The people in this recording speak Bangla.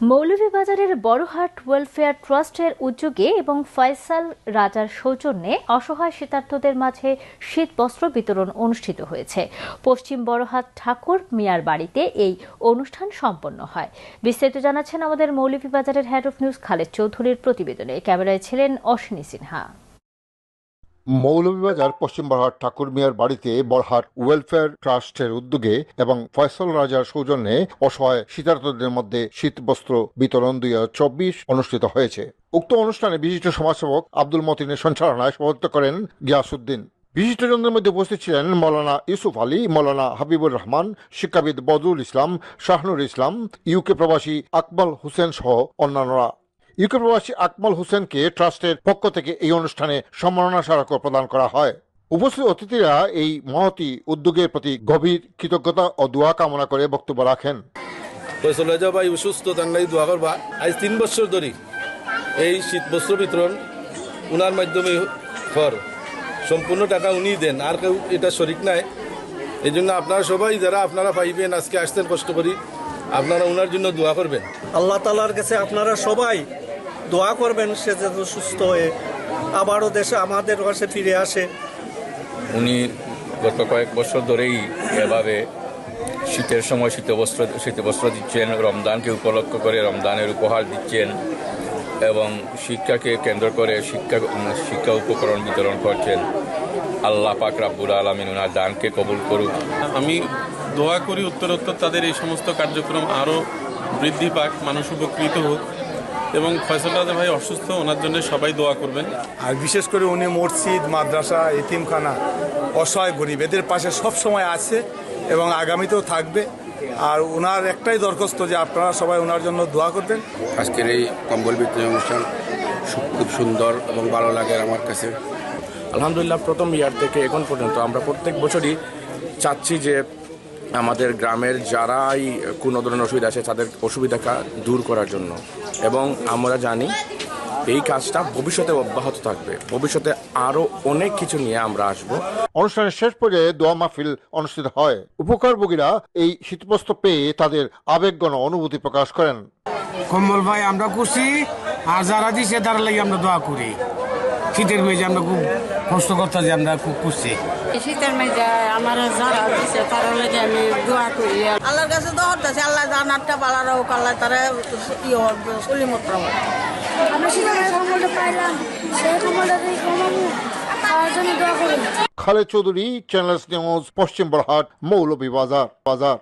মৌলভীবাজারের বড়হাট ওয়েলফেয়ার ট্রাস্টের উদ্যোগে এবং ফয়সাল রাজার সৌজন্যে অসহায় শীতার্থদের মাঝে শীত বস্ত্র বিতরণ অনুষ্ঠিত হয়েছে। পশ্চিম বড়হাট ঠাকুর মিয়ার বাড়িতে এই অনুষ্ঠান সম্পন্ন হয়। বিস্তারিত জানাচ্ছেন আমাদের মৌলভীবাজারের হেড অফ নিউজ খালেদ চৌধুরীর প্রতিবেদনে। ক্যামেরায় ছিলেন অশ্বিনী সিনহা। মৌলভীবাজার, পশ্চিম বরহাট ঠাকুর মিয়ার বাড়িতে বরহাট ওয়েলফেয়ার ট্রাস্টের উদ্যোগে এবং ফয়সল রাজার সৌজন্যে অসহায় শীতার্থদের মধ্যে শীতবস্ত্র বিতরণ দুই হাজার চব্বিশ অনুষ্ঠিত হয়েছে। উক্ত অনুষ্ঠানে বিশিষ্ট সমাজসেবক আব্দুল মতিনের সঞ্চালনায় সভাপতিত্ব করেন গিয়াসুদ্দিন বিশিষ্টজনদের মধ্যে উপস্থিত ছিলেন মৌলানা ইউসুফ আলী, মৌলানা হাবিবুর রহমান, শিক্ষাবিদ বদরুল ইসলাম, শাহনুর ইসলাম, ইউকে প্রবাসী আকবল হোসেন সহ অন্যান্যরা। ইউকে প্রবাসী আকমল হোসেনকে ট্রাস্টের পক্ষ থেকে এই অনুষ্ঠানে সম্মাননা স্মারক প্রদান করা হয়। উপস্থিত অতিথিরা এই মহতি উদ্যোগের প্রতি গভীর কৃতজ্ঞতা ও দোয়া কামনা করে বক্তব্য রাখেন। ফয়সল রাজা ভাই সুস্থ তার দোয়া করবা। আজ তিন বছর ধরে এই শীত বস্ত্র বিতরণ উনার মাধ্যমে কর সম্পূর্ণ টাকা উনি দেন আর কেউ এটা শরিক নাই। এই জন্য আপনারা সবাই যারা আপনারা পাইবেন আজকে আসতেন কষ্ট করি আপনারা উনার জন্য দোয়া করবেন। আল্লাহ তালার কাছে আপনারা সবাই দোয়া করবেন সে যেন সুস্থ হয়ে আবারও দেশে আমাদের কাছে ফিরে আসে। উনি গত কয়েক বছর ধরেই এভাবে শীতের সময় শীতবস্ত্র শীতবস্ত্র দিচ্ছেন রমদানকে উপলক্ষ করে রমদানের উপহার দিচ্ছেন এবং শিক্ষাকে কেন্দ্র করে শিক্ষা শিক্ষা উপকরণ বিতরণ করছেন। আল্লাহ পাক রাব্বুল আলমিন ওনার দানকে কবুল করুক। আমি দোয়া করি উত্তরোত্তর তাদের এই সমস্ত কার্যক্রম আরও বৃদ্ধি পাক মানুষ উপকৃত হোক। এবং ফয়সল রাজা ভাই অসুস্থ ওনার জন্য সবাই দোয়া করবেন। আর বিশেষ করে উনি মসজিদ মাদ্রাসা এতিমখানা অসহায় গরিব এদের পাশে সব সময় আছে এবং আগামীতেও থাকবে। আর ওনার একটাই দরখাস্ত যে আপনারা সবাই ওনার জন্য দোয়া করবেন। আজকের এই কম্বল বিতরণ অনুষ্ঠান খুব সুন্দর এবং ভালো লাগে আমার কাছে। আলহামদুলিল্লাহ প্রথম ইয়ার থেকে এখন পর্যন্ত আমরা প্রত্যেক বছরই চাচ্ছি যে আমাদের গ্রামের যারাই কোনো ধরনের অসুবিধা আছে তাদের অসুবিধাটা দূর করার জন্য। এবং আমরা জানি এই কাজটা ভবিষ্যতে অব্যাহত থাকবে। ভবিষ্যতে আরও অনেক কিছু নিয়ে আমরা আসব। অনুষ্ঠানের শেষ পর্যায়ে দোয়া মাহফিল অনুষ্ঠিত হয়। উপকারভোগীরা এই শীতবস্ত্র পেয়ে তাদের আবেগগণ অনুভূতি প্রকাশ করেন। কম্বল ভাই আমরা খুশি আর যারা দিছে তার লাগে আমরা দোয়া করি। শীতের মেয়ে আমরা খুব কষ্ট করতে যে আমরা খুব খুশি। শীতের মেজে আমার যারা দিছে তারা লেগে আমি দোয়া করি। আল্লাহর কাছে দোয়া করতেছি আল্লাহ জানারটা পালার হোক আল্লাহ তারা ই হবে সলিমত আমরা শীতের কম্বলটা পাইলাম সেই কম্বলটা দিয়ে কমাবো খাওয়ার জন্য দোয়া করি খালেদ চৌধুরী চ্যানেলস নিউজ পশ্চিম বরহাট মৌলভীবাজার বাজার।